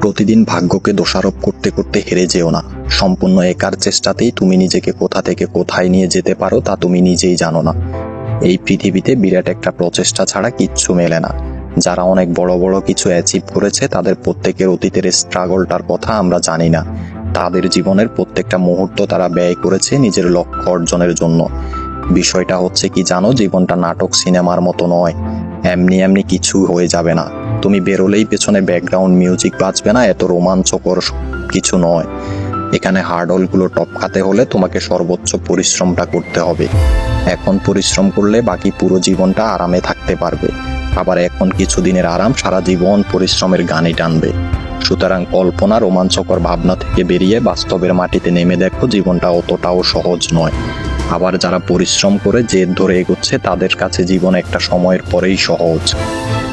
প্রতিদিন ভাগ্যকে দোষারোপ করতে করতে হেরে যেও না। সম্পূর্ণ একার চেষ্টাতেই তুমি নিজেকে কোথা থেকে কোথায় নিয়ে যেতে পারো তা তুমি নিজেই জানো না। এই পৃথিবীতে বিরাট একটা প্রচেষ্টা ছাড়া কিচ্ছু মেলে না। যারা অনেক বড় বড় কিছু অ্যাচিভ করেছে, তাদের প্রত্যেকের অতীতের স্ট্রাগলটার কথা আমরা জানি না। তাদের জীবনের প্রত্যেকটা মুহূর্ত তারা ব্যয় করেছে নিজের লক্ষ্য অর্জনের জন্য। বিষয়টা হচ্ছে কি জানো? জীবনটা নাটক, সিনেমার মতো নয়। এমনি এমনি কিছু হয়ে যাবে না। তুমি বেরোলেই পেছনে ব্যাকগ্রাউন্ড মিউজিক বাজবে না, এত রোমাঞ্চকর কিছু নয়। এখানে হার্ডলগুলো টপকাতে হলে তোমাকে সর্বোচ্চ পরিশ্রমটা করতে হবে। এখন পরিশ্রম করলে বাকি পুরো জীবনটা আরামে থাকতে পারবে। আবার এখন কিছুদিনের আরাম সারা জীবন পরিশ্রমের গানে টানবে। সুতরাং কল্পনা রোমাঞ্চকর ভাবনা থেকে বেরিয়ে বাস্তবের মাটিতে নেমে দেখো, জীবনটা অতটাও সহজ নয়। আবার যারা পরিশ্রম করে জেদ ধরে এগোচ্ছে, তাদের কাছে জীবন একটা সময়ের পরেই সহজ।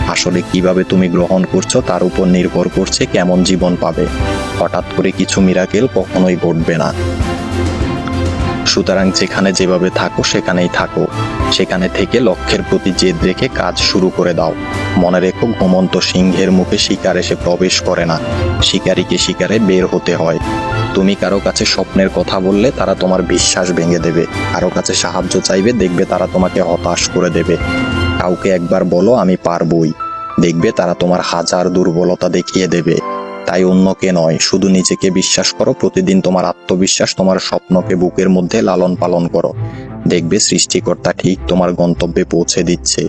আসলে কীভাবে তুমি গ্রহণ করছ, তার উপর নির্ভর করছে কেমন জীবন পাবে। হঠাৎ করে কিছু মিরাকেল কখনোই ঘটবে না। সুতরাং যেখানে যেভাবে থাকো, সেখানেই থাকো। সেখানে থেকে লক্ষ্যের প্রতি জেদ রেখে কাজ শুরু করে দাও। মনে রেখো, ঘুমন্ত সিংহের মুখে শিকার এসে প্রবেশ করে না। শিকারীকে শিকারে বের হতে হয়। তুমি কারও কাছে স্বপ্নের কথা বললে তারা তোমার বিশ্বাস ভেঙে দেবে। কারও কাছে সাহায্য চাইবে, দেখবে তারা তোমাকে হতাশ করে দেবে। কাউকে একবার বলো, আমি পারবই। দেখবে তারা তোমার হাজার দুর্বলতা দেখিয়ে দেবে। তাই অন্যকে নয়, শুধু নিজেকে বিশ্বাস করো, প্রতিদিন তোমার আত্মবিশ্বাস, তোমার স্বপ্নকে বুকের মধ্যে লালন পালন করো। দেখবে সৃষ্টিকর্তা ঠিক তোমার গন্তব্যে পৌঁছে দিচ্ছে।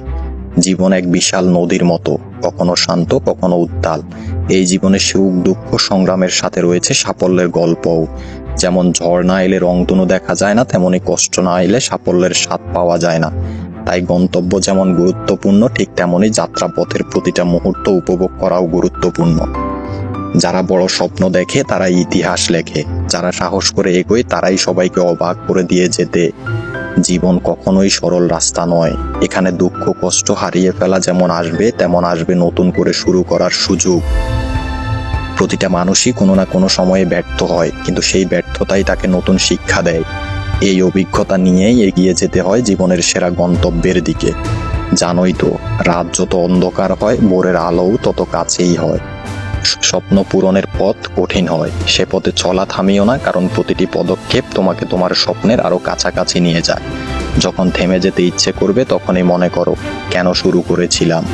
জীবন এক বিশাল নদীর মতো, কখনো শান্ত, কখনো উত্তাল। এই জীবনে সুখ, দুঃখ, সংগ্রামের সাথে রয়েছে সাফল্যের গল্পও। যেমন ঝড় না এলে রংধনু দেখা যায় না, তেমনি কষ্ট না এলে সাফল্যের স্বাদ পাওয়া যায় না। তাই গন্তব্য যেমন গুরুত্বপূর্ণ, ঠিক তেমনি যাত্রাপথের প্রতিটা মুহূর্ত উপভোগ করাও গুরুত্বপূর্ণ। যারা বড় স্বপ্ন দেখে তারা ইতিহাস লেখে। যারা সাহস করে এগোয়, তারাই সবাইকে অবাক করে দিয়ে যেতে। জীবন কখনোই সরল রাস্তা নয়। এখানে দুঃখ, কষ্ট হারিয়ে ফেলা যেমন আসবে, তেমন আসবে নতুন করে শুরু করার সুযোগ। প্রতিটা মানুষই কোনো না কোনো সময়ে ব্যর্থ হয়, কিন্তু সেই ব্যর্থতাই তাকে নতুন শিক্ষা দেয়। এই অভিজ্ঞতা নিয়েই এগিয়ে যেতে হয় জীবনের সেরা গন্তব্যের দিকে। জানোই তো, রাত যত অন্ধকার হয়, ভোরের আলোও তত কাছেই হয়। স্বপ্ন পূরণের পথ কঠিন হয়। সে পথে চলা থামিও না, কারণ প্রতিটি পদক্ষেপ তোমাকে তোমার স্বপ্নের আরও কাছাকাছি নিয়ে যায়। যখন থেমে যেতে ইচ্ছে করবে, তখনই মনে করো, কেন শুরু করেছিলাম?